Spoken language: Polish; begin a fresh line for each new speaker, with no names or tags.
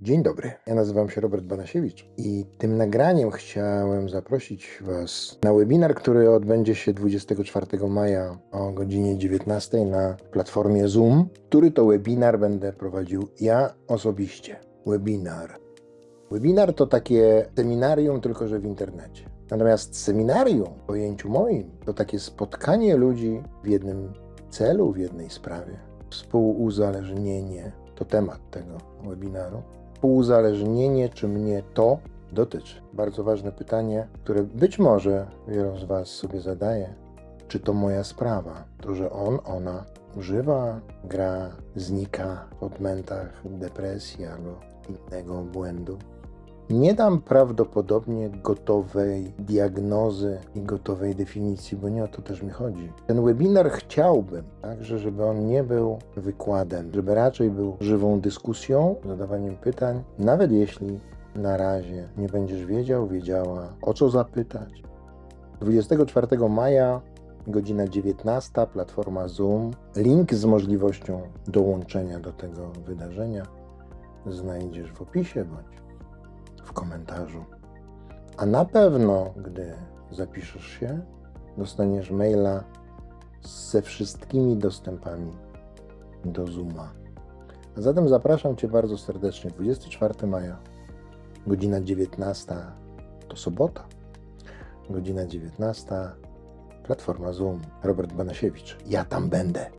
Dzień dobry, ja nazywam się Robert Banasiewicz i tym nagraniem chciałem zaprosić Was na webinar, który odbędzie się 24 maja o godzinie 19 na platformie Zoom, który to webinar będę prowadził ja osobiście. Webinar. Webinar to takie seminarium, tylko że w internecie. Natomiast seminarium w pojęciu moim to takie spotkanie ludzi w jednym celu, w jednej sprawie. Współuzależnienie to temat tego webinaru. Współuzależnienie, czy mnie to dotyczy? Bardzo ważne pytanie, które być może wielu z Was sobie zadaje. Czy to moja sprawa? To, że on, ona używa, gra, znika w odmętach depresji albo innego błędu. Nie dam prawdopodobnie gotowej diagnozy i gotowej definicji, bo nie o to też mi chodzi. Ten webinar chciałbym także, żeby on nie był wykładem, żeby raczej był żywą dyskusją, zadawaniem pytań, nawet jeśli na razie nie będziesz wiedział, wiedziała, o co zapytać. 24 maja, godzina 19, platforma Zoom. Link z możliwością dołączenia do tego wydarzenia znajdziesz w opisie bądź w komentarzu. A na pewno, gdy zapiszesz się, dostaniesz maila ze wszystkimi dostępami do Zooma. A zatem zapraszam Cię bardzo serdecznie. 24 maja, godzina 19 to sobota. Godzina 19, platforma Zoom. Robert Banasiewicz. Ja tam będę.